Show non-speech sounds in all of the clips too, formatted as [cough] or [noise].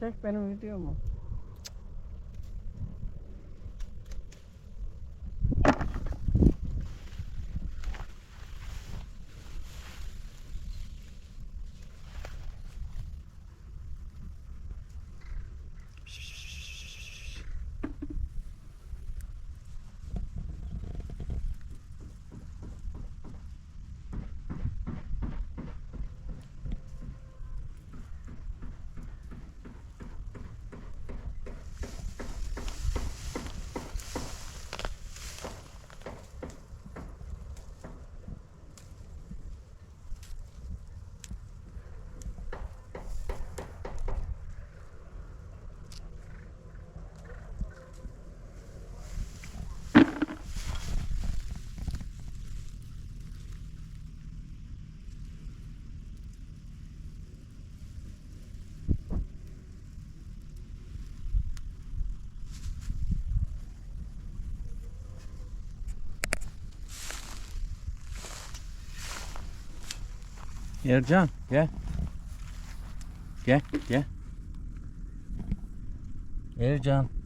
Çek benim videomu. Ercan gel. Gel gel. Ercan.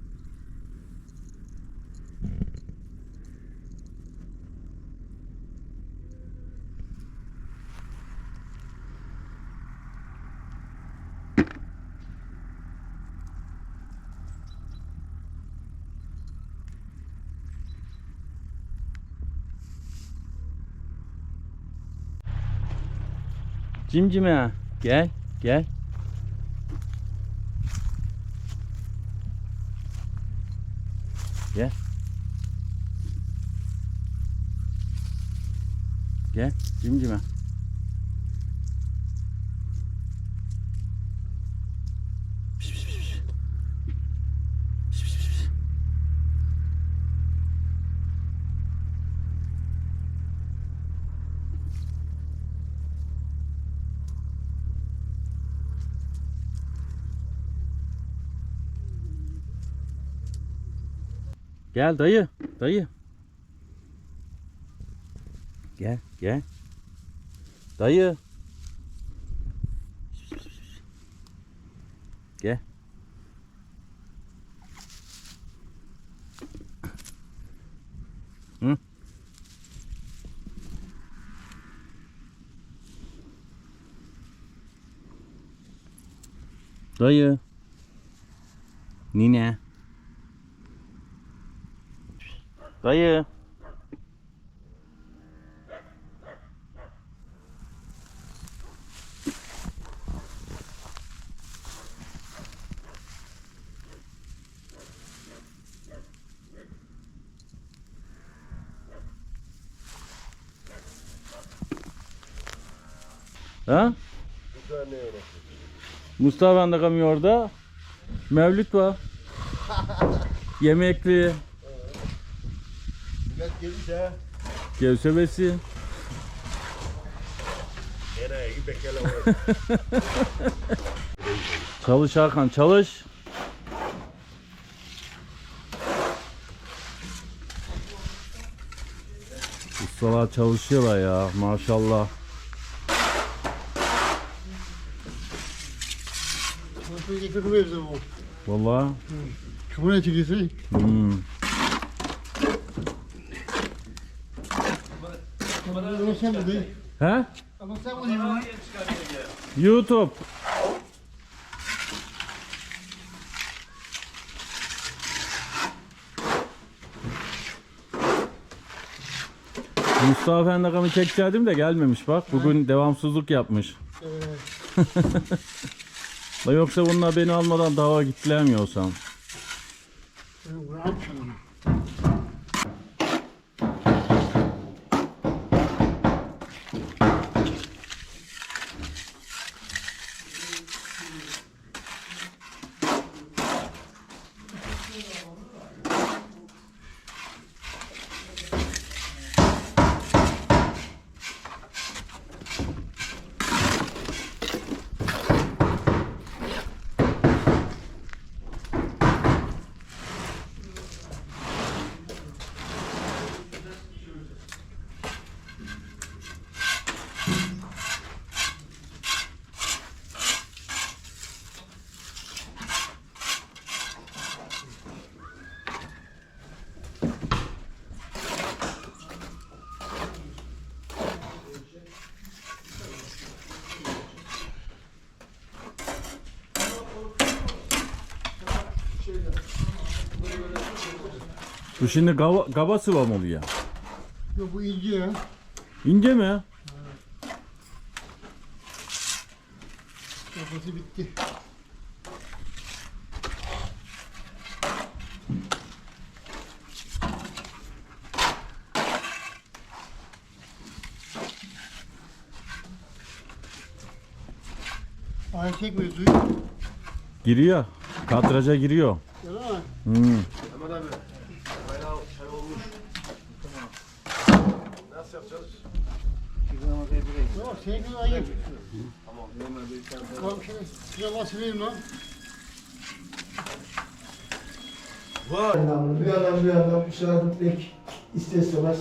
Cimcime gel gel. Gel. Gel cimcime. Gel dayı, dayı. Gel, gel. Dayı. Gel. Hı? Dayı. Nine. Dayı. Ha? Mustafa kamıyor orada. Mevlüt var. [laughs] Yemekli. Millet gelirse Gevşemesi. nereye bekele var. [laughs] Çalış Hakan çalış. Ustalar çalışıyorlar ya maşallah. Nasıl getirmez bu? Vallahi. Şuna çekilsin. Hmm. Ama sen mi değil? He? Ama sen mi değil? YouTube. Mustafa Efendi rakamı çekecektim de gelmemiş bak. Bugün devamsızlık yapmış. La [laughs] yoksa bunlar beni almadan dava gittilemiyorsam. Rahat çalın. Bu şimdi gava, gaba sıva mı oluyor? Yok bu ince ya. İnce mi? Kafası bitti. Ay çekmiyor suyu. Giriyor. Kadraja giriyor. Yalan mı? Hmm. Yok sevmiyor ayıp. Tamam şimdi size bahsedeyim lan. Devamlı bir adam bir adam müsaadetlik ister istemez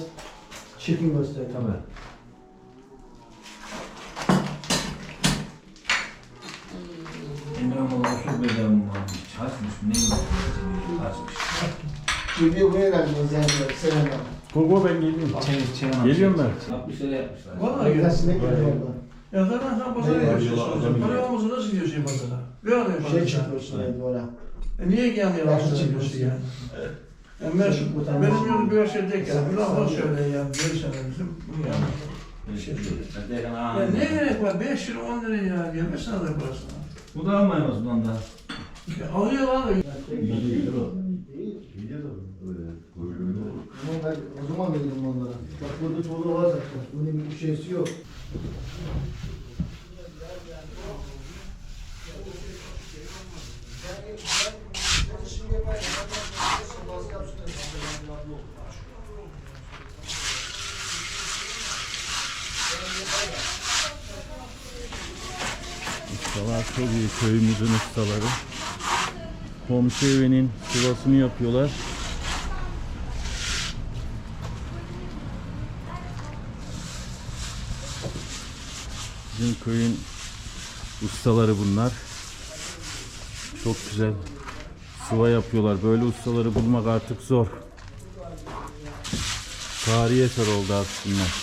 çirkin gösteriyor. Tamam. Şimdi bu herhalde özellikle selamlar. Gogo ben geliyorum. Çevir, çevir. Geliyorum ben. Yapmışlar yapmışlar. Vallahi Arkasına gel. gidiyor orada. Ya zaten sen pazara gidiyorsun. Para olmasa nasıl gidiyorsun pazara? Ne arıyorsun Şey pazara? çıkıyor şimdi oraya. E niye gelmiyor pazara gidiyorsun yani? Yani ben şu, benim yolu bir şey değil ya. Bir laf söyle yani. Görürsen bizim bunu yani. Ya ne gerek var? 5 lira 10 lira ya. Gelmesene de parasına. Bu da almayamaz bundan da. Ya Alıyorlar da. Ama ben o zaman veririm onlara. Bak burada çoğu var zaten. Bunun bir şeysi yok. Ustalar çok iyi köyümüzün ustaları. Komşu evinin sıvasını yapıyorlar. Bizim köyün ustaları bunlar. Çok güzel sıva yapıyorlar. Böyle ustaları bulmak artık zor. Tarihi eser oldu aslında.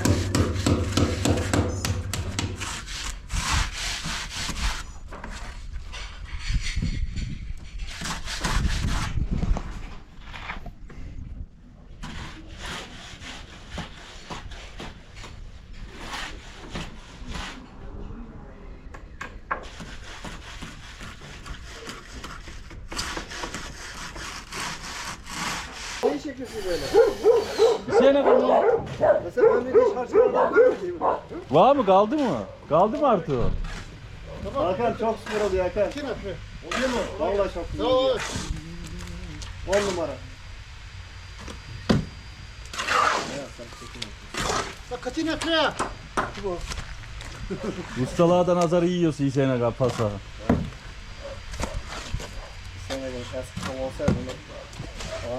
Hüseyin'e kaldı. Mesela ben bir de şarkılardan Var mı kaldı mı? Kaldı mı artık o? Hakan çok spor oluyor Hakan. İki metre. Oluyor mu? Vallahi çok Tamam oluyor. abi. 10 numara. Bak kaçı metre ya? Ustalardan azarı yiyorsun Hüseyin'e kaldı pasa. Sen de eski tam olsaydı bunu.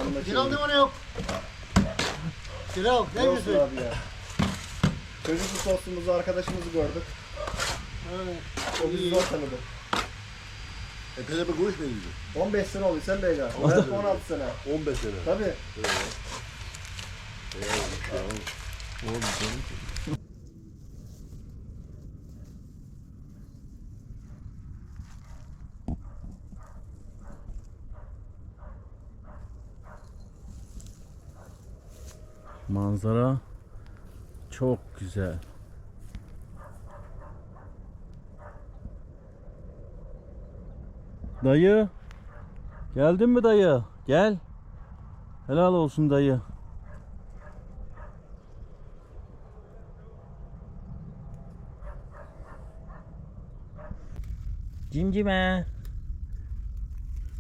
Anında Cilal ne var yok? Cilal ne Olsun diyorsun? abi ya. Çocukluk dostumuzu, arkadaşımızı gördük. O bizi zor tanıdı. Epeyde bir görüş meyildi. 15 sene oldu sen Beyga. Ben 16 sene. 15 sene. Tabii. Manzara çok güzel. Dayı. Geldin mi dayı? Gel. Helal olsun dayı. Cimcime.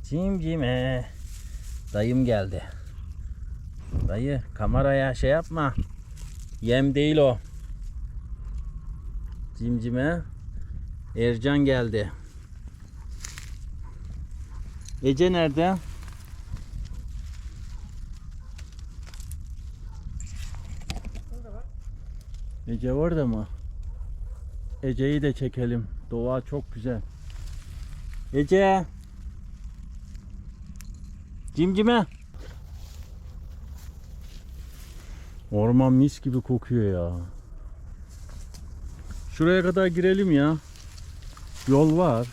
Cimcime. Dayım geldi. Dayı kameraya şey yapma. Yem değil o. Cimcime. Ercan geldi. Ece nerede? Ece orada mı? Ece'yi de çekelim. Doğa çok güzel. Ece. Cimcime. Orman mis gibi kokuyor ya. Şuraya kadar girelim ya. Yol var.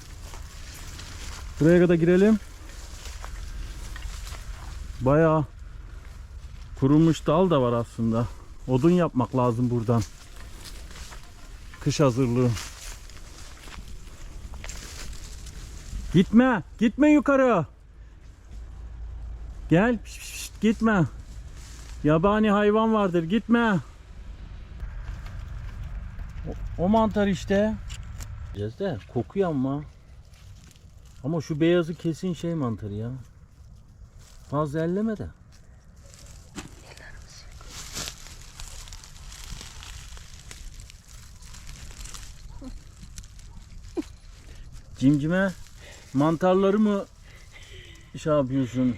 Buraya kadar girelim. Bayağı kurumuş dal da var aslında. Odun yapmak lazım buradan. Kış hazırlığı. Gitme, gitme yukarı. Gel, pişt, gitme. Yabani hayvan vardır, gitme. O, o mantar işte. Biraz da kokuyor ama. Ama şu beyazı kesin şey mantarı ya. Fazla elleme de. Cimcime mantarları mı şey yapıyorsun?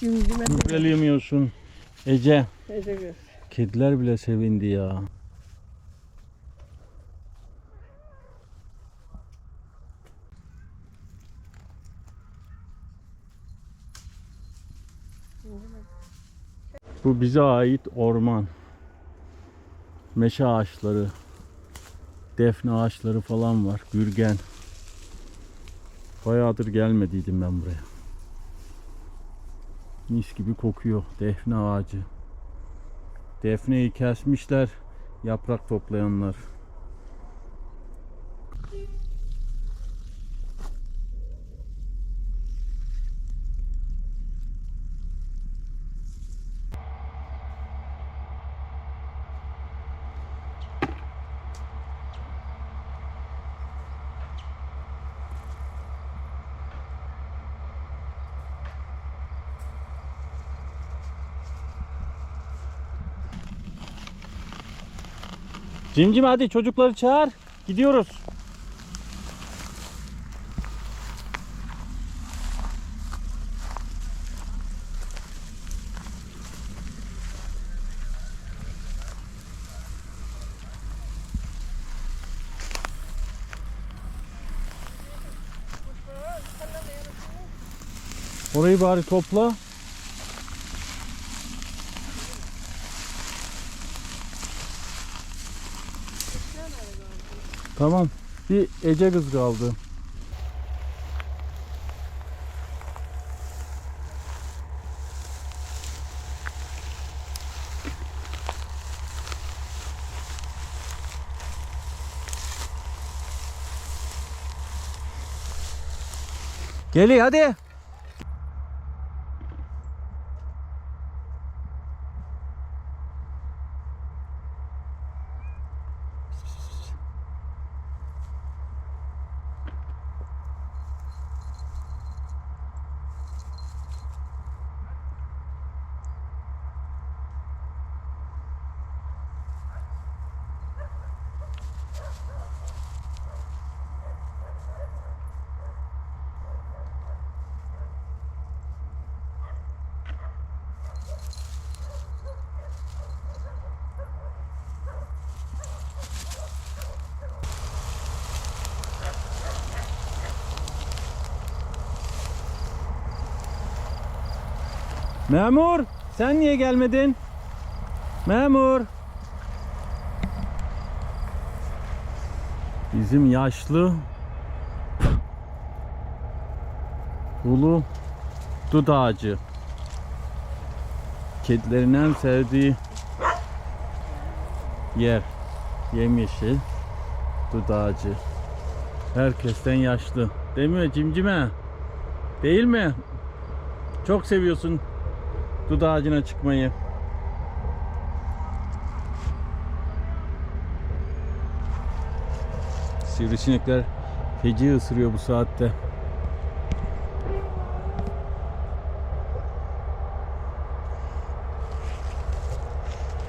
Cimcime Gübreleyemiyorsun. Ece. teşekkür. Kediler bile sevindi ya. Bu bize ait orman. Meşe ağaçları, defne ağaçları falan var. Gürgen. Bayağıdır gelmediydim ben buraya. Mis gibi kokuyor defne ağacı. Defneyi kesmişler yaprak toplayanlar. Cimcim hadi çocukları çağır. Gidiyoruz. Orayı bari topla. Tamam. Bir Ece kız kaldı. Geli hadi. Memur, sen niye gelmedin? Memur. Bizim yaşlı Ulu dut ağacı. Kedilerin en sevdiği yer. Yemyeşil dut ağacı. Herkesten yaşlı. Değil mi cimcime? Değil mi? Çok seviyorsun dut ağacına çıkmayı. Sivrisinekler Feci ısırıyor bu saatte.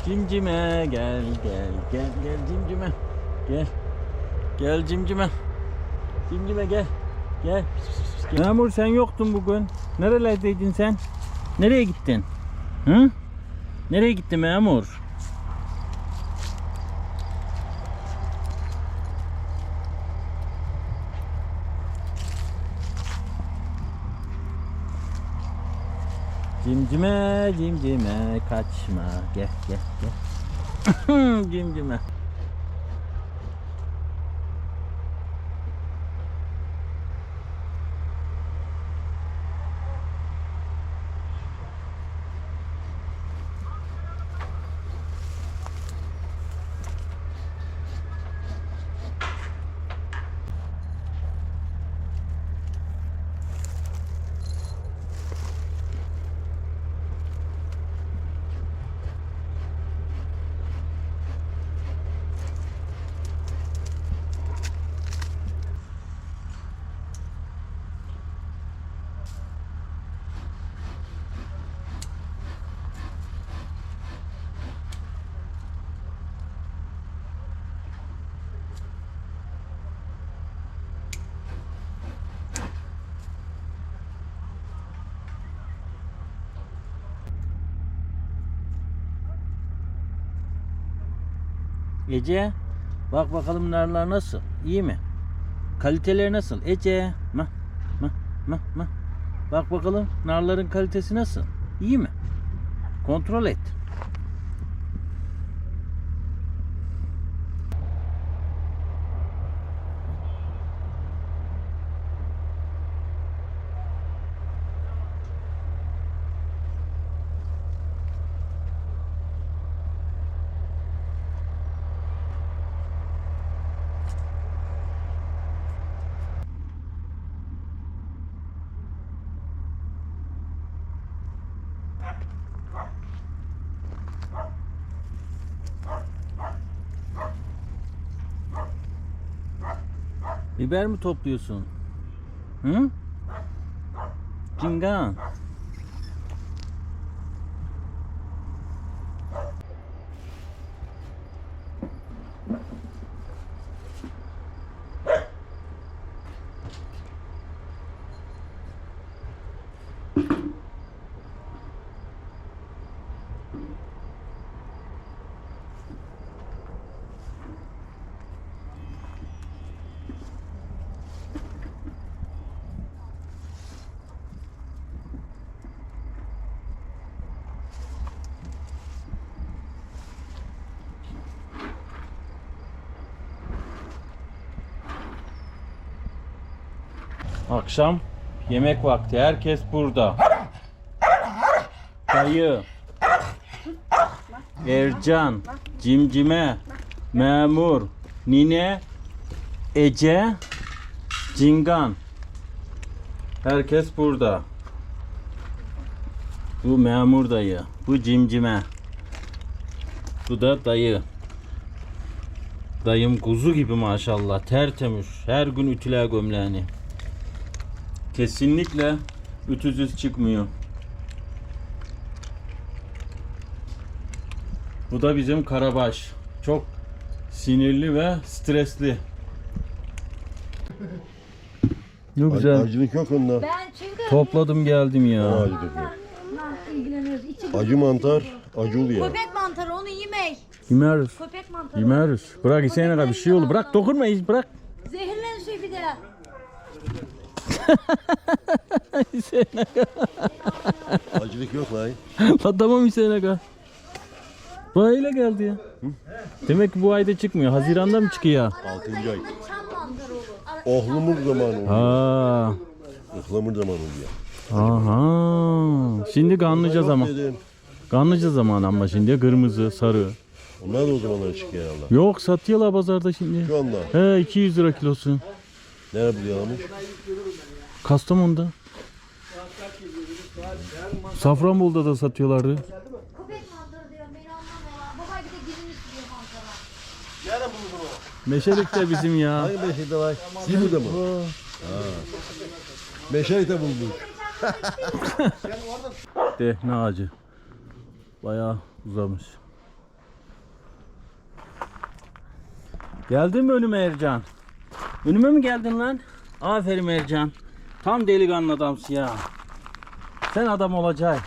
Cimcime gel gel gel gel cimcime. Gel gel cimcime. Cimcime gel gel. Memur sen yoktun bugün. Nerelerdeydin sen nereye gittin? Hı? Nereye gittin memur? Cimcime cimcime kaçma. Gel gel gel. [laughs] Cimcime Ece bak bakalım narlar nasıl iyi mi? Kaliteleri nasıl? Ece ma ma ma ma. Bak bakalım narların kalitesi nasıl? İyi mi? Kontrol et biber mi topluyorsun? Hı? Cingan Akşam yemek vakti. Herkes burada. Dayı. Ercan. Cimcime. Memur. Nine. Ece. Cingan. Herkes burada. Bu memur dayı. Bu cimcime. Bu da dayı. Dayım kuzu gibi maşallah. Tertemiz. Her gün ütüler gömleğini. Kesinlikle ütüsüz çıkmıyor. Bu da bizim Karabaş. Çok sinirli ve stresli. Ne güzel. Acılık yok onda. Ben çünkü Topladım geldim ya. Acılık yok. onunla ilgileniyoruz. İçi Acı mantar, acı oluyor. Köpek mantarı onu yemeyiz. Yemeriz. Köpek mantarı. Yemeriz. Bırak Hüseyin'e bir şey olur. Bırak dokunma hiç bırak. Zehirlensin bir de. Hüseyin'e [laughs] Acılık yok lan. La tamam Hüseyin'e kal. Böyle geldi ya. Demek ki bu ayda çıkmıyor. Haziranda mı çıkıyor? Altıncı ay. Ohlamur zamanı oluyor. Ha. Ohlamur zamanı oluyor. Aha. Şimdi kanlıca zaman. Dedim. Kanlıca zaman ama şimdi kırmızı, sarı. Onlar da o zamanlar çıkıyor Allah. Yok satıyorlar pazarda şimdi. Şu anda. He 200 lira kilosu. Nerede buluyorlarmış? Kastamonu'da. Safranbolu'da da satıyorlardı. Köpek mantarı diyorum beni anlamıyorlar. Baba bir de gizini istiyor mantara. Nerede buldun o? Meşelik de bizim ya. Hangi meşede var? Sibu'da mı? Ha. Meşelik de bulmuş. [laughs] Defne ağacı. Bayağı uzamış. Geldin mi önüme Ercan? Önüme mi geldin lan? Aferin Ercan. Tam delikanlı adamsın ya. Sen adam olacaksın.